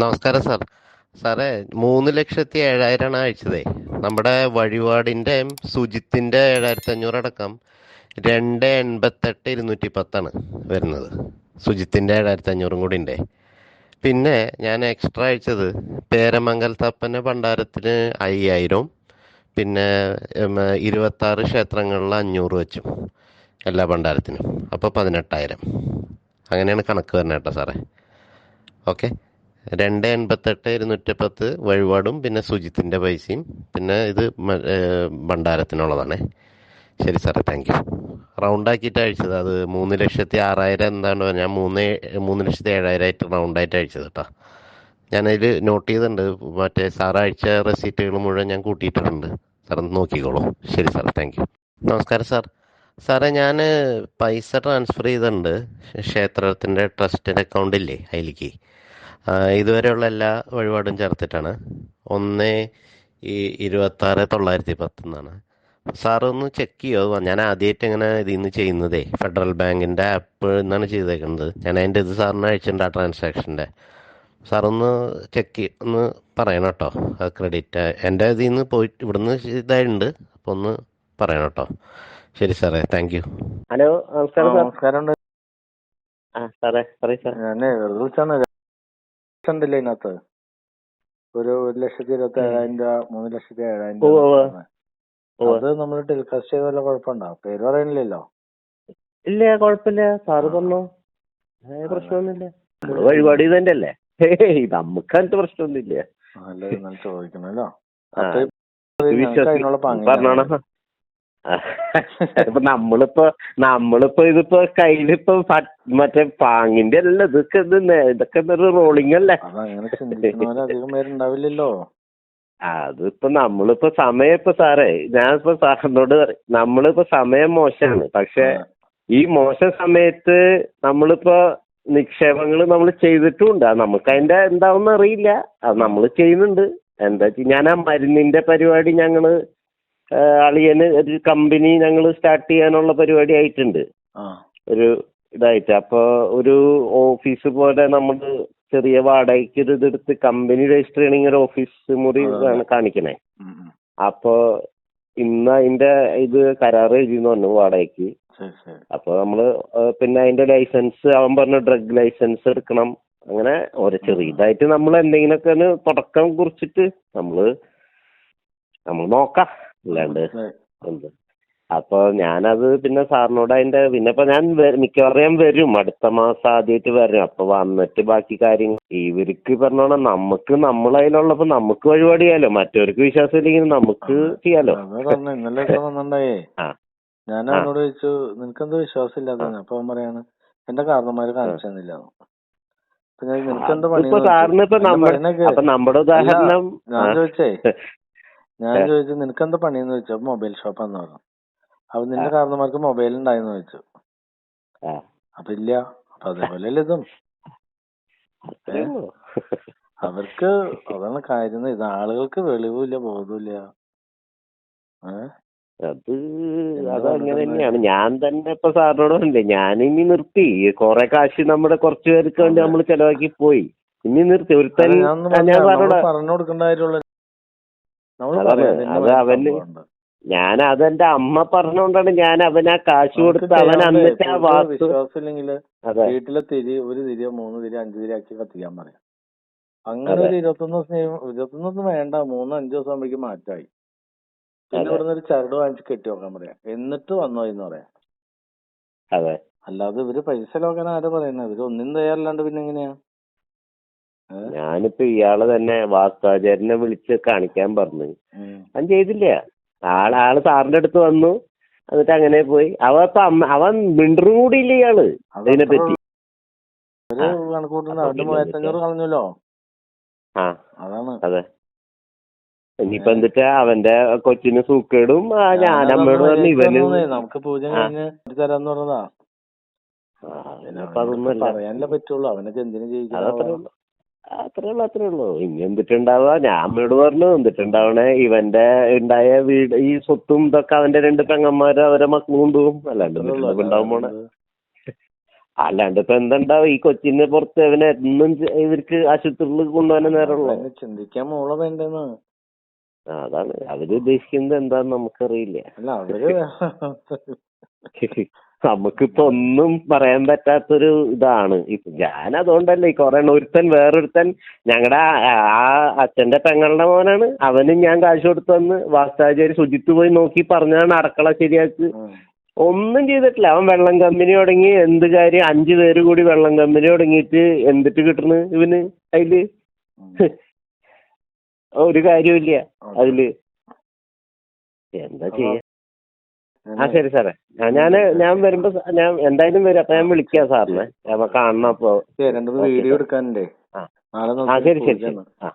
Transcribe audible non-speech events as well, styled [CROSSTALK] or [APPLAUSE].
നമസ്കാരം സാർ. സാറേ മൂന്ന് ലക്ഷത്തി ഏഴായിരമാണ് അയച്ചതേ. നമ്മുടെ വഴിപാടിന്റെ സുജിത്തിന്റെ ഏഴായിരത്തി അഞ്ഞൂറ് അടക്കം രണ്ട് എൺപത്തെട്ട് ഇരുന്നൂറ്റി പത്താണ് വരുന്നത്. സുജിത്തിന്റെ ഏഴായിരത്തി അഞ്ഞൂറും കൂടി ഉണ്ട് പിന്നെ ഞാൻ എക്സ്ട്രാ അയച്ചത് പേരമംഗലത്തപ്പന്റെ ഭണ്ഡാരത്തിന് അയ്യായിരവും പിന്നെ ഇരുപത്താറ് ക്ഷേത്രങ്ങളിൽ അഞ്ഞൂറ് വെച്ചും എല്ലാ ഭണ്ഡാരത്തിനും. അപ്പോൾ പതിനെട്ടായിരം. അങ്ങനെയാണ് കണക്ക് വരുന്നത് കേട്ടോ സാറേ. ഓക്കെ. രണ്ട് എൺപത്തെട്ട് ഇരുന്നൂറ്റി പത്ത് വഴിപാടും പിന്നെ സുജിത്തിന്റെ പൈസയും പിന്നെ ഇത് ഭണ്ഡാരത്തിനുള്ളതാണേ. ശരി സാറേ താങ്ക് യു റൗണ്ട് ആക്കിയിട്ട് അയച്ചത് അത് മൂന്ന് ലക്ഷത്തി ആറായിരം എന്താണ് ഞാൻ മൂന്ന് മൂന്ന് ലക്ഷത്തി റൗണ്ട് ആയിട്ട് അയച്ചത് കേട്ടോ ഞാനതിൽ നോട്ട് ചെയ്തിട്ടുണ്ട് മറ്റേ സാർ അയച്ച റെസീറ്റുകൾ മുഴുവൻ ഞാൻ കൂട്ടിയിട്ടുണ്ട് സാർ നോക്കിക്കോളൂ. ശരി സാർ താങ്ക് യു നമസ്കാരം സാർ. സാറേ ഞാൻ പൈസ ട്രാൻസ്ഫർ ചെയ്തിട്ടുണ്ട് ക്ഷേത്രത്തിന്റെ ട്രസ്റ്റിന്റെ അക്കൗണ്ടില്ലേ അതിലേക്ക് ഇതുവരെയുള്ള എല്ലാ വഴിപാടും ചേർത്തിട്ടാണ്. ഒന്ന് ഈ ഇരുപത്തി ആറ് തൊള്ളായിരത്തി പത്ത് എന്നാണ് സാറ് ഒന്ന് ചെക്ക് ചെയ്യുമോ ഞാൻ ആദ്യമായിട്ട് ഇങ്ങനെ ഇതിൽ നിന്ന് ചെയ്യുന്നതേ ഫെഡറൽ ബാങ്കിന്റെ ആപ്പ് എന്നാണ് ചെയ്തേക്കുന്നത്. ഞാൻ അതിന്റെ ഇത് സാറിന് അയച്ചിട്ടുണ്ട് ആ ട്രാൻസാക്ഷന്റെ സാറൊന്ന് ഒന്ന് ചെക്ക് ഒന്ന് പറയണം കേട്ടോ ആ ക്രെഡിറ്റ് എന്റെ ഇതിൽ നിന്ന് പോയിട്ട് ഇവിടുന്ന് ഇതായിട്ടുണ്ട് അപ്പോൾ ഒന്ന് പറയണം കേട്ടോ. ശരി സാറേ താങ്ക് യു ഹലോ നമസ്കാരം സാർ. നമസ്കാരം ആ സാറേ പറയൂ സാർ. ഞാനേ വെറുതെ വിളിച്ചാണ് ഉണ്ടല്ലേ ഇതിനകത്ത്? ഒരു ഒരു ലക്ഷത്തി ഇരുപത്തി ഏഴായിരം രൂപ മൂന്ന് ലക്ഷത്തി ഏഴായിരം. രൂപ. അത് നമ്മൾ ടെലികാസ്റ്റ് ചെയ്ത വല്ല കുഴപ്പമുണ്ടോ? പേര് പറയണില്ലല്ലോ. ഇല്ല കുഴപ്പമില്ല. സാറ് പറഞ്ഞോ? ഏ, പ്രശ്നമൊന്നുമില്ല. നമ്മൾ വഴിപാട് ചെയ്തതിന്റെ അല്ലേ ഹേയ് നമുക്ക് അങ്ങനത്തെ പ്രശ്നമൊന്നുമില്ല. നല്ല നല്ല ചോദിക്കണല്ലോ ആ, അപ്പൊ ഞങ്ങൾക്ക് വിശ്വസി- അതിനുള്ള പങ്ക് പറഞ്ഞോണം. ആ, ഇപ്പൊ നമ്മളിപ്പോ നമ്മളിപ്പോ ഇതിപ്പോ കയ്യിലിപ്പോ മറ്റേ പാങ്ങിന്റെ അല്ല ഇതൊക്കെ ഇത് ഇതൊക്കെ ഒരു റോളിംഗ് അല്ലേ? അതിപ്പോ നമ്മളിപ്പോ സമയം ഇപ്പൊ സാറേ ഞാനിപ്പോ സാറിനോട് പറയും നമ്മളിപ്പോ സമയം മോശമാണ് പക്ഷെ ഈ മോശം സമയത്ത് നമ്മളിപ്പോ നിക്ഷേപങ്ങൾ നമ്മൾ ചെയ്തിട്ടുണ്ട് അത് നമുക്ക് അതിന്റെ എന്താവുന്ന അറിയില്ല അത് നമ്മൾ ചെയ്യുന്നുണ്ട്. എന്താ വെച്ചാൽ ഞാൻ ആ മരുന്നിന്റെ പരിപാടി ഞങ്ങൾ അളിയന് ഒരു കമ്പനി ഞങ്ങൾ സ്റ്റാർട്ട് ചെയ്യാനുള്ള പരിപാടി ആയിട്ടുണ്ട്. ഒരു ഇതായിട്ട്. അപ്പൊ ഒരു ഓഫീസ് പോലെ നമ്മൾ ചെറിയ വാടകയ്ക്ക് ഒരു ഇതെടുത്ത് കമ്പനി രജിസ്റ്റർ ചെയ്യണമെങ്കിൽ ഒരു ഓഫീസ് മുറി. കാണിക്കണേ. അപ്പോൾ ഇന്ന് അതിന്റെ ഇത് കരാർ എഴുതിന്ന് പറഞ്ഞു വാടകയ്ക്ക്. അപ്പൊ നമ്മൾ പിന്നെ അതിന്റെ ലൈസൻസ് അവൻ പറഞ്ഞു ഡ്രഗ് ലൈസൻസ് എടുക്കണം. അങ്ങനെ ഒരു ചെറിയതായിട്ട് നമ്മൾ എന്തെങ്കിലുമൊക്കെ തുടക്കം കുറിച്ചിട്ട് നമ്മൾ നമ്മൾ നോക്കാം. അല്ലാണ്ട് ഉണ്ട് അപ്പൊ ഞാനത് പിന്നെ സാറിനോട് അതിന്റെ പിന്നെ ഇപ്പൊ ഞാൻ മിക്കവാറും ഞാൻ വരും. അടുത്ത മാസം ആദ്യമായിട്ട് വരും. അപ്പൊ വന്നിട്ട് ബാക്കി കാര്യങ്ങൾ. ഇവർക്ക് പറഞ്ഞോണം നമുക്ക് നമ്മളതിലുള്ളപ്പോ നമുക്ക് വഴിപാട് ചെയ്യാലോ മറ്റവർക്ക് വിശ്വാസം ഇല്ലെങ്കിൽ നമുക്ക് ചെയ്യാലോ? ഇന്നലെ [LAUGHS] വന്നിട്ടുണ്ടായേ ഞാൻ അവനോട് ചോദിച്ചു നിനക്കെന്തോ വിശ്വാസം ഇല്ലാതെ അപ്പൊ അവൻ പറയാണ് എന്റെ കാരണന്മാര് കാണിച്ചു തന്നില്ല ഞാൻ ചോദിച്ചേ ഞാൻ ഏ. നിനക്ക് എന്താ പണിയെന്ന് ചോദിച്ചപ്പോ മൊബൈൽ ഷോപ്പാന്ന് പറഞ്ഞു. അപ്പൊ നിന്റെ. കാരണന്മാർക്ക് മൊബൈൽ ഉണ്ടായെന്ന് ചോദിച്ചു. അപ്പൊ ഇല്ല. അപ്പൊ അതേപോലെ അല്ലേ ഇതും? അവർക്ക് അതാണ് കാര്യം. ഇത് ആളുകൾക്ക് വെളിവില്ല ബോധമില്ല അത് അതങ്ങനെ തന്നെയാണ്. ഞാൻ തന്നെ ഇപ്പൊ സാറിനോട് പറഞ്ഞില്ലേ ഞാൻ ഇനി നിർത്തി. കൊറേ കാശ് നമ്മുടെ കുറച്ചു പേർക്ക് വേണ്ടി. നമ്മൾ ചെലവാക്കി പോയി. ഇനി നിർത്തി. ഒരുത്തൻ ഞാൻ സാറിനോട് പറഞ്ഞു കൊടുക്കേണ്ട കാര്യമുള്ള നമ്മൾ അതാണ്, പറയാം, ഇതിന്റെ അത് അവന് ഞാൻ അതെന്റെ അമ്മ പറഞ്ഞോണ്ടാണ് ഞാൻ അവന് കാശ് കൊടുത്ത് അവൻ അന്നിട്ട് ആ വാക്ക് വാസ്തു വിശ്വാസം അതെ. വീട്ടിലെ തിരി ഒരു തിരിയോ മൂന്ന് തിരി അഞ്ച് തിരി ആക്കി കത്തിക്കാൻ പറയാം. അങ്ങനെ. ഒരു ഇരുപത്തൊന്ന് ദിവസം ഇരുപത്തൊന്ന് ദിവസം വേണ്ട മൂന്ന് അഞ്ചു ദിവസം ആകുമ്പോഴേക്കും മാറ്റായി. പിന്നെ. ഇവിടുന്ന് ഒരു ചരട് വാങ്ങിച്ച് കെട്ടി വെക്കാൻ പറയാം. എന്നിട്ട് വന്നോ എന്ന് പറയാം. അതെ. അല്ലാതെ ഇവർ പൈസ ലോകന ആരാ പറയുന്നത് ഇവർ ഒന്നും തയ്യാറില്ലാണ്ട് പിന്നെ എങ്ങനെയാ? ഞാനിപ്പോ ഇയാൾ തന്നെ വാസ്താചാര്യനെ വിളിച്ച് കാണിക്കാൻ പറഞ്ഞു. അവൻ ചെയ്തില്ല. ആൾ ആൾ സാറിന്റെ അടുത്ത് വന്നു. എന്നിട്ട് അങ്ങനെ പോയി. അവ ഇപ്പൊ അമ്മ അവൻ മിണ്ടറും കൂടി ഇല്ല ഇയാൾ അതിനെ പറ്റി ആ. അതെ. ഇനിയിപ്പോ എന്നിട്ടാ അവന്റെ കൊച്ചിന് സൂക്കേടും ഞാൻ അമ്മയോട് പറഞ്ഞു ഇവന് നമുക്ക് പൂജ. കഴിഞ്ഞ് തരാന്ന് പറഞ്ഞതാ. പറയാനല്ലേ പറ്റുള്ളൂ. അവനൊക്കെ എന്തിനു ഉള്ളൂ. അത്രേ ഉള്ളൂ അത്രേ ഉള്ളൂ. ഇനി എന്തിട്ടുണ്ടാവുക? ഞാൻ അമ്മയോട് പറഞ്ഞു എന്തിട്ടുണ്ടാവണേ? ഇവന്റെ ഉണ്ടായ വീട് ഈ സ്വത്തും ഇതൊക്കെ അവന്റെ രണ്ട് പെങ്ങന്മാര് അവരെ മക്കളും കൊണ്ടുപോകും. അല്ലാണ്ട് എന്തിട്ടുണ്ടാവും പോണേ? അല്ലാണ്ട് ഇപ്പൊ എന്തുണ്ടാവും? ഈ കൊച്ചിന്റെ പുറത്ത് ഇവനെ എന്നും ഇവർക്ക് ആശുപത്രിയിൽ കൊണ്ടുപോകാൻ നേരമുള്ളൂ. ചിന്തിക്കാൻ മോൾ വേണ്ടെന്ന്. അതാണ്. അവർ ഉദ്ദേശിക്കുന്നത് എന്താന്ന് നമുക്കറിയില്ല. അല്ല അവർ [LAUGHS] നമുക്കിപ്പോ ഒന്നും പറയാൻ പറ്റാത്തൊരു ഇതാണ്. ഇപ്പൊ ഞാൻ അതുകൊണ്ടല്ലേ ഈ കുറെ ഒരുത്തൻ വേറൊരുത്തൻ ഞങ്ങളുടെ ആ അച്ഛന്റെ പെങ്ങളുടെ മോനാണ്. അവനും ഞാൻ കാശ് കൊടുത്തു വന്ന് വാസ്താചാരി ശുചിത്ത് പോയി നോക്കി പറഞ്ഞാണ് അടക്കള ശരിയാക്ക്. ഒന്നും ചെയ്തിട്ടില്ല. അവൻ വെള്ളം കമ്പനി തുടങ്ങി എന്ത് കാര്യം അഞ്ചു പേര് കൂടി വെള്ളം കമ്പനി തുടങ്ങിയിട്ട് എന്തിട്ട് കിട്ടണ് ഇവന് അതിൽ ഒരു കാര്യമില്ല അതിൽ എന്താ ചെയ്യാ? ആ ശരി സാറേ. ആ, ഞാൻ ഞാൻ വരുമ്പോ ഞാൻ എന്തായാലും വരും. അപ്പൊ ഞാൻ വിളിക്കാം സാറിനെ. അപ്പൊ കാണണം അപ്പൊ. ശരി, രണ്ടു വീഡിയോ എടുക്കാനുണ്ടേ. ആ. ആ ശരി ശരി ശരി. ആ.